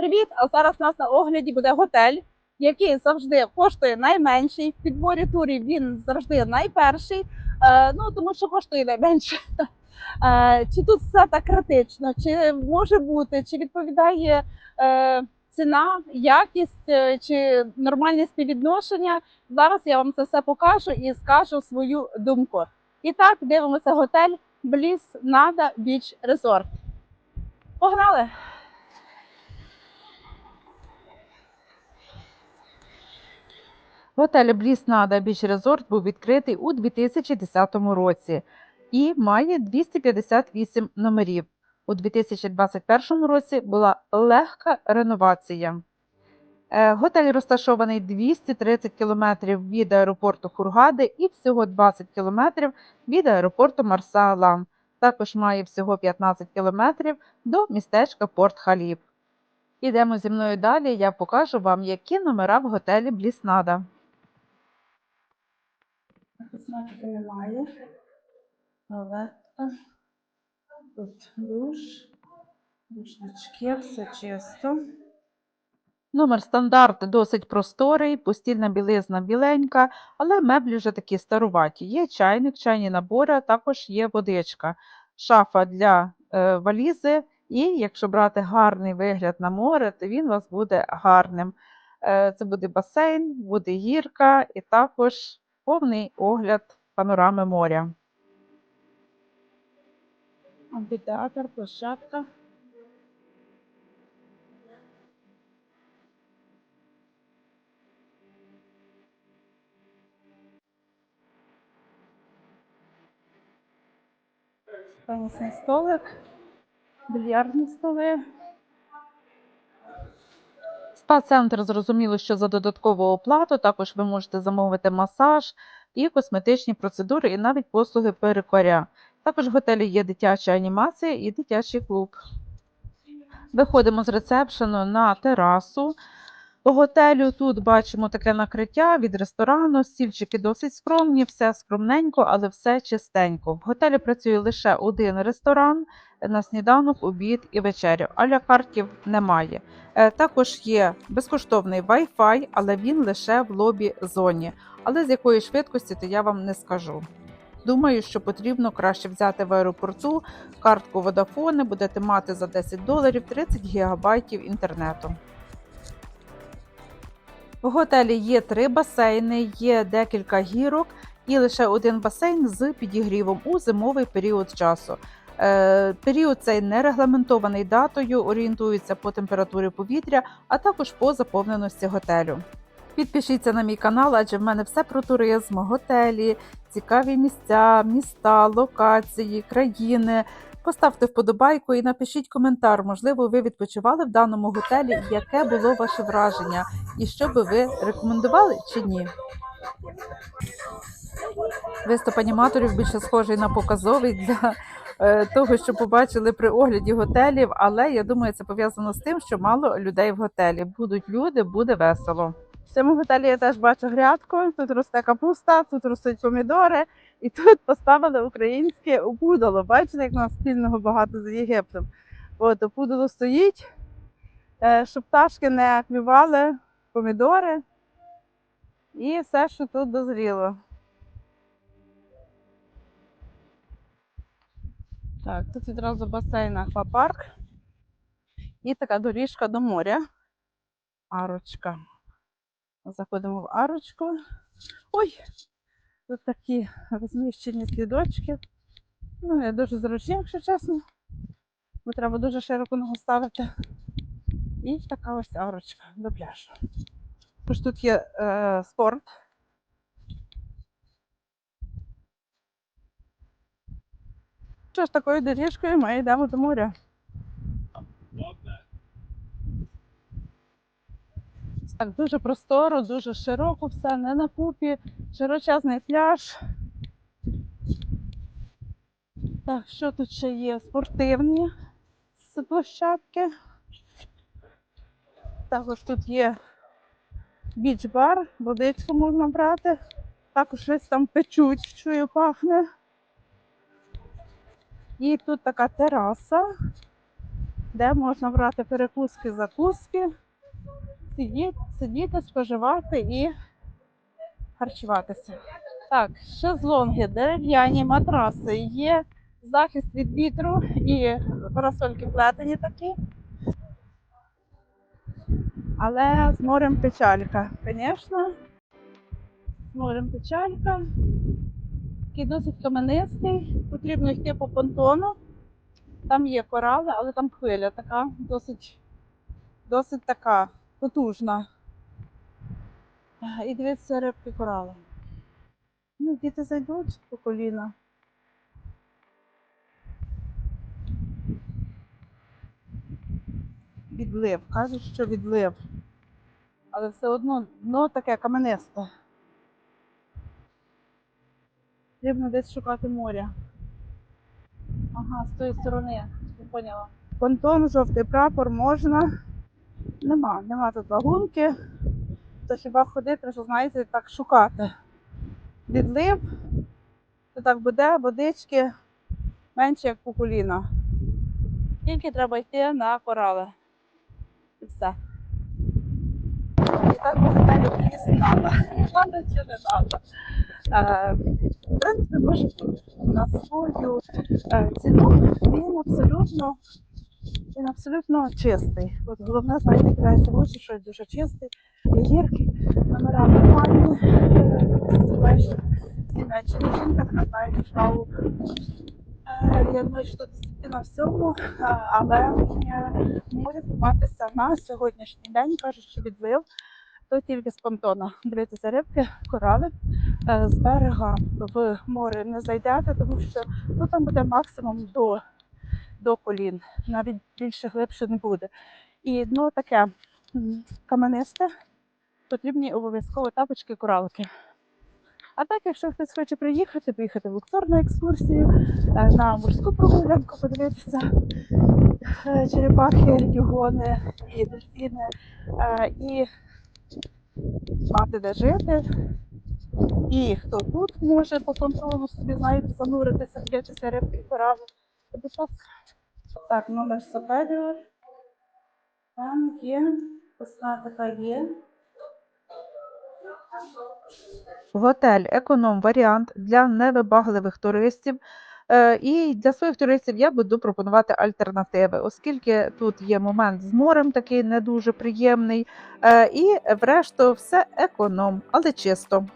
Привіт! А зараз у нас на огляді буде готель, який завжди коштує найменший. В підборі турів він завжди найперший, е, ну тому що коштує найменше. Е, чи тут все так критично, чи може бути, чи відповідає е, ціна, якість, чи нормальне співвідношення? Зараз я вам це все покажу і скажу свою думку. І так, дивимося готель Bliss Nada Beach Resort. Погнали! Готель Бліснада Біч Резорт був відкритий у 2010 році і має 258 номерів. У 2021 році була легка реновація. Е, Готель розташований 230 км від аеропорту Хургади і всього 20 км від аеропорту Марса-Алам. Також має всього 15 км до містечка Порт Халіб. Ідемо зі мною далі, я покажу вам, які номера в готелі Бліснада. Знаки немає. Туалетка. Тут душ. Душнички, все чисто. Номер стандарт досить просторий, постільна білизна біленька, але меблі вже такі старуваті. Є чайник, чайні набори, а також є водичка, шафа для е, валізи. І якщо брати гарний вигляд на море, то він у вас буде гарним. Е, це буде басейн, буде гірка і також повний огляд панорами моря. Амфітеатр, площадка. Тенісний столик, більярдні столи. Спа-центр зрозуміло, що за додаткову оплату також ви можете замовити масаж і косметичні процедури, і навіть послуги перекоря. Також в готелі є дитяча анімація і дитячий клуб. Виходимо з ресепшену на терасу. Готелю тут бачимо таке накриття від ресторану, стільчики досить скромні, все скромненько, але все чистенько. В готелі працює лише один ресторан на сніданок, обід і вечерю. Аля картів немає. Е, Також є безкоштовний Wi-Fi, але він лише в лобі зоні. Але з якої швидкості, то я вам не скажу. Думаю, що потрібно краще взяти в аеропорту картку Vodafone, будете мати за 10 доларів 30 гігабайтів інтернету. В готелі є три басейни, є декілька гірок і лише один басейн з підігрівом у зимовий період часу. Е, Період цей не регламентований датою, орієнтується по температурі повітря, а також по заповненості готелю. Підпишіться на мій канал, адже в мене все про туризм, готелі, цікаві місця, міста, локації, країни. Поставте вподобайку і напишіть коментар. Можливо, ви відпочивали в даному готелі, яке було ваше враження, і що би ви рекомендували чи ні. Виступ аніматорів більше схожий на показовий для е, того, що побачили при огляді готелів, але я думаю, це пов'язано з тим, що мало людей в готелі. Будуть люди, буде весело. В цьому готелі я теж бачу грядку. Тут росте капуста, тут ростуть помідори, і тут поставили українське опудало. Бачите, як у нас спільного багато з Єгиптом. От опудало стоїть, е, щоб пташки не клювали помідори і все, що тут дозріло. Так, тут відразу басейн аквапарк і така доріжка до моря. Арочка. Заходимо в арочку. Ой! Тут такі розміщені слідочки. Ну, не дуже зручні, якщо чесно. Бо треба дуже широко ногу ставити. І така ось арочка до пляжу. Тож тут є е, спорт. Що ж такою доріжкою ми йдемо до моря. Так, дуже просторо, дуже широко все, не на купі, широчезний пляж. Так, що тут ще є? Спортивні площадки. Також тут є біч-бар, водичку можна брати. Також щось там печуть, чую, пахне. І тут така тераса. де можна брати перекуски, закуски, сидіти, сидіти, споживати і харчуватися. Так, шезлонги, дерев'яні матраси, є захист від вітру і парасольки плетені такі. Але з морем печалька, звісно. З морем печалька. Такий досить каменистий. Потрібно йти по понтону. Там є корали, але там хвиля така, досить, досить така потужна. І дивіться рибки корали. Ну, діти зайдуть по коліна. Відлив. Кажуть, що відлив. Але все одно дно таке каменисте. Потрібно десь шукати моря. Ага, з тої сторони, я поняла. Понтон, жовтий прапор можна. Нема, нема тут лагунки. То хіба ходити, що знаєте, так шукати. Відлив, то так буде, водички менше, як по коліна. Тільки треба йти на корали. І все. І так виглядає лісі надо. Надо чи не. Е, В принципі, може на свою е, ціну він абсолютно, він абсолютно чистий. От головне, знаєте, кидається в очі, що дуже чистий, і гіркий, номера нормальні, Німеччина жінка знає справу. Е, Я думаю, що тут на всьому, але може купатися на сьогоднішній день, кажуть, що відлив, то тільки з понтона. Дивитися рибки, корали е, з берега в море не зайдете, тому що ну, там буде максимум до, до колін, навіть більше глибше не буде. І дно таке м, каменисте, потрібні обов'язково тапочки коралки. А так, якщо хтось хоче приїхати, поїхати в Луксор на екскурсію, е, на морську прогулянку, подивитися е, черепахи, дюгони і дельфіни, е, і мати де жити. І хто тут може по контролю собі, знаєте, зануритися, вдячися рибки корали. Будь ласка. Так, номер Сапеліор. Там є, косметика є. Готель економ варіант для невибагливих туристів. Е, І для своїх туристів я буду пропонувати альтернативи, оскільки тут є момент з морем, такий не дуже приємний. Е, І врешту все економ, але чисто.